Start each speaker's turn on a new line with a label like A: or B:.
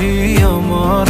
A: 需要
B: 磨。